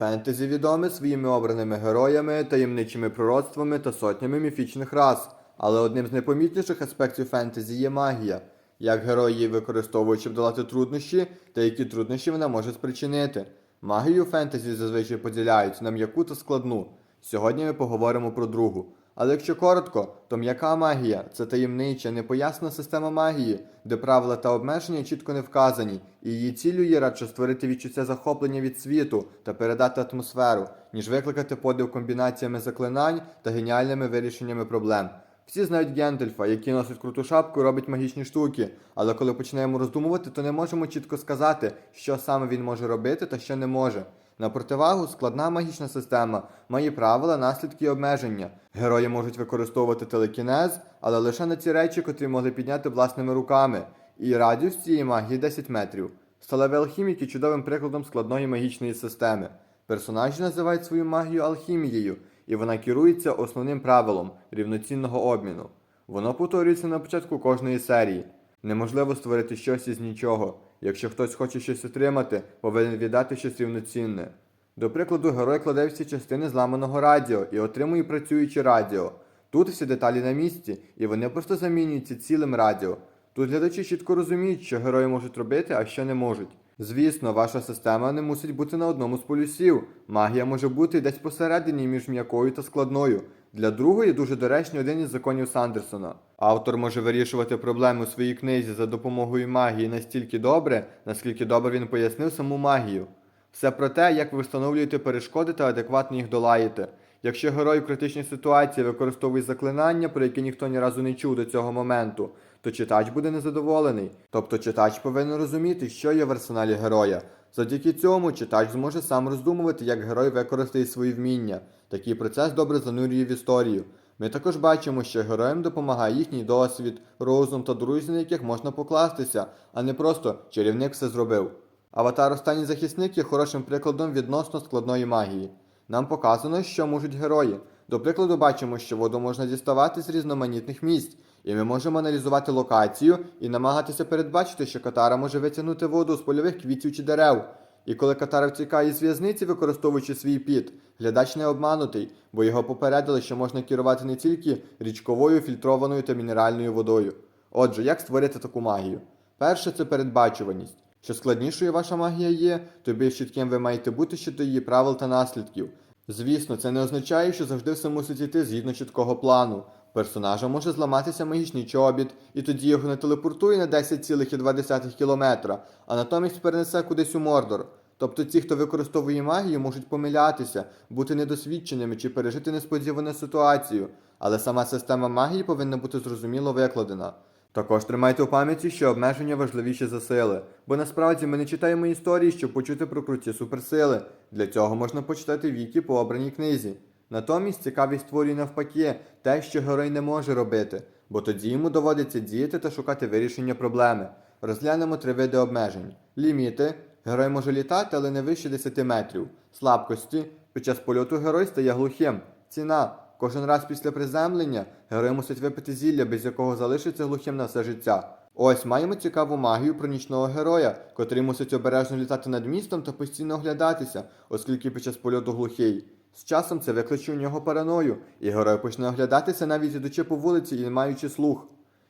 Фентезі відоме своїми обраними героями, таємничими пророцтвами та сотнями міфічних рас. Але одним з найпомітніших аспектів фентезі є магія. Як герої її використовують, щоб долати труднощі, та які труднощі вона може спричинити. Магію фентезі зазвичай поділяють на м'яку та складну. Сьогодні ми поговоримо про другу. Але якщо коротко, то м'яка магія це таємнича, непоясна система магії, де правила та обмеження чітко не вказані, і її ціллю є радше створити відчуття захоплення від світу та передати атмосферу, ніж викликати подив комбінаціями заклинань та геніальними вирішеннями проблем. Всі знають Гендельфа, який носить круту шапку і робить магічні штуки, але коли починаємо роздумувати, то не можемо чітко сказати, що саме він може робити та що не може. На противагу, складна магічна система має правила, наслідки і обмеження. Герої можуть використовувати телекінез, але лише на ці речі, котрі могли підняти власними руками. І радіус цієї магії 10 метрів. Сталеві алхіміки чудовим прикладом складної магічної системи. Персонажі називають свою магію алхімією, і вона керується основним правилом рівноцінного обміну. Воно повторюється на початку кожної серії. Неможливо створити щось із нічого. Якщо хтось хоче щось отримати, повинен віддати щось рівноцінне. До прикладу, герой кладе всі частини зламаного радіо і отримує працююче радіо. Тут всі деталі на місці, і вони просто замінюються цілим радіо. Тут глядачі чітко розуміють, що герої можуть робити, а що не можуть. Звісно, ваша система не мусить бути на одному з полюсів. Магія може бути десь посередині між м'якою та складною. Для другої дуже доречний один із законів Сандерсона. Автор може вирішувати проблеми у своїй книзі за допомогою магії настільки добре, наскільки добре він пояснив саму магію. Все про те, як ви встановлюєте перешкоди та адекватно їх долаєте. Якщо герой в критичній ситуації використовує заклинання, про які ніхто ні разу не чув до цього моменту, то читач буде незадоволений. Тобто читач повинен розуміти, що є в арсеналі героя. Завдяки цьому читач зможе сам роздумувати, як герой використає свої вміння. Такий процес добре занурює в історію. Ми також бачимо, що героям допомагає їхній досвід, розум та друзі, на яких можна покластися, а не просто чарівник все зробив. Аватар Останній захисник є хорошим прикладом відносно складної магії. Нам показано, що можуть герої. До прикладу, бачимо, що воду можна діставати з різноманітних місць, і ми можемо аналізувати локацію і намагатися передбачити, що катара може витягнути воду з польових квітів чи дерев. І коли катара втікає з в'язниці, використовуючи свій піт, глядач не обманутий, бо його попередили, що можна керувати не тільки річковою, фільтрованою та мінеральною водою. Отже, як створити таку магію? Перше це передбачуваність. Що складнішою ваша магія є, то більш чітким ви маєте бути щодо її правил та наслідків. Звісно, це не означає, що завжди все мусить йти згідно чіткого плану. Персонажа може зламатися магічний чобіт, і тоді його не телепортує на 10,2 кілометра, а натомість перенесе кудись у Мордор. Тобто ті, хто використовує магію, можуть помилятися, бути недосвідченими чи пережити несподівану ситуацію, але сама система магії повинна бути зрозуміло викладена. Також тримайте у пам'яті, що обмеження важливіші за сили, бо насправді ми не читаємо історії, щоб почути про круті суперсили. Для цього можна почитати віки по обраній книзі. Натомість цікавість створює навпаки те, що герой не може робити, бо тоді йому доводиться діяти та шукати вирішення проблеми. Розглянемо три види обмежень: ліміти. Герой може літати, але не вище 10 метрів. Слабкості. Під час польоту герой стає глухим. Ціна. Кожен раз після приземлення герой мусить випити зілля, без якого залишиться глухим на все життя. Ось маємо цікаву магію про нічного героя, котрий мусить обережно літати над містом та постійно оглядатися, оскільки під час польоту глухий. З часом це викличе у нього параною, і герой почне оглядатися навіть ідучи по вулиці і не маючи слух.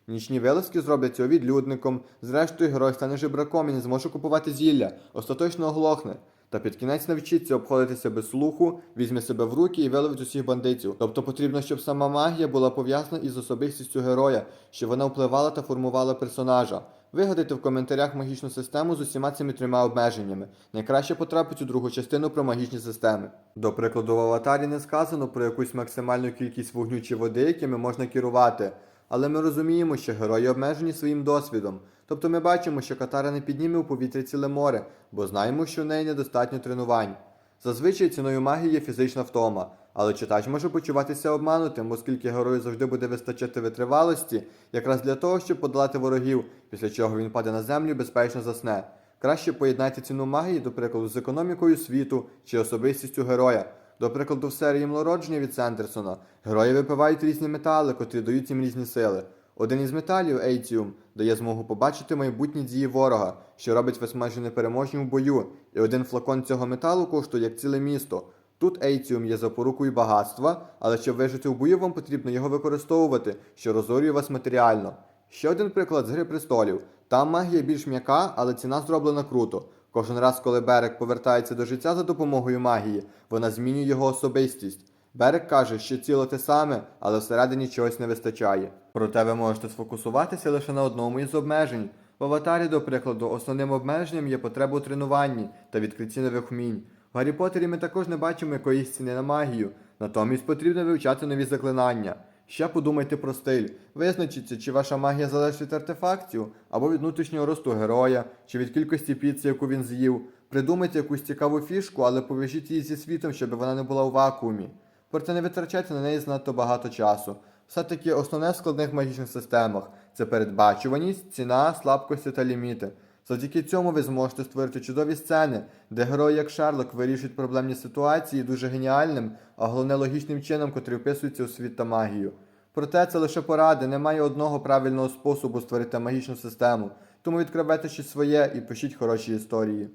Нічні вилазки зроблять його відлюдником, зрештою герой стане жебраком і не зможе купувати зілля, остаточно оглохне. Та під кінець навчиться обходитися без слуху, візьме себе в руки і виловить усіх бандитів. Тобто потрібно, щоб сама магія була пов'язана із особистістю героя, щоб вона впливала та формувала персонажа. Вигадайте в коментарях магічну систему з усіма цими трьома обмеженнями. Найкраще потрапить у другу частину про магічні системи. До прикладу, в аватарі не сказано про якусь максимальну кількість вогню чи води, якими можна керувати. Але ми розуміємо, що герої обмежені своїм досвідом. Тобто ми бачимо, що катара не підніме у повітря ціле море, бо знаємо, що в неї недостатньо тренувань. Зазвичай ціною магії є фізична втома, але читач може почуватися обманутим, оскільки герою завжди буде вистачати витривалості, якраз для того, щоб подолати ворогів, після чого він паде на землю і безпечно засне. Краще поєднайте ціну магії, до прикладу, з економікою світу чи особистістю героя. До прикладу, в серії «Млородження» від Сендерсона герої випивають різні метали, котрі дають їм різні сили. Один із металів, ейтіум, дає змогу побачити майбутні дії ворога, що робить вас майже непереможним в бою, і один флакон цього металу коштує як ціле місто. Тут ейціум є запорукою багатства, але щоб вижити в бою, вам потрібно його використовувати, що розорює вас матеріально. Ще один приклад з Гри престолів. Там магія більш м'яка, але ціна зроблена круто. Кожен раз, коли Берек повертається до життя за допомогою магії, вона змінює його особистість. Берек каже, що ціло те саме, але всередині чогось не вистачає. Проте ви можете сфокусуватися лише на одному із обмежень. В аватарі, до прикладу, основним обмеженням є потреба у тренуванні та відкритті нових вмінь. В Гаррі Поттері ми також не бачимо якоїсь ціни на магію, натомість потрібно вивчати нові заклинання. Ще подумайте про стиль. Визначіться, чи ваша магія залежить від артефактів, або від внутрішнього росту героя, чи від кількості піци, яку він з'їв. Придумайте якусь цікаву фішку, але пов'яжіть її зі світом, щоб вона не була у вакуумі. Проте не витрачайте на неї занадто багато часу. Все-таки основне в складних магічних системах це передбачуваність, ціна, слабкості та ліміти. Завдяки цьому ви зможете створити чудові сцени, де герої, як Шерлок, вирішують проблемні ситуації дуже геніальним, а головне логічним чином, котрий вписується у світ та магію. Проте це лише поради, немає одного правильного способу створити магічну систему, тому відкривайте щось своє і пишіть хороші історії.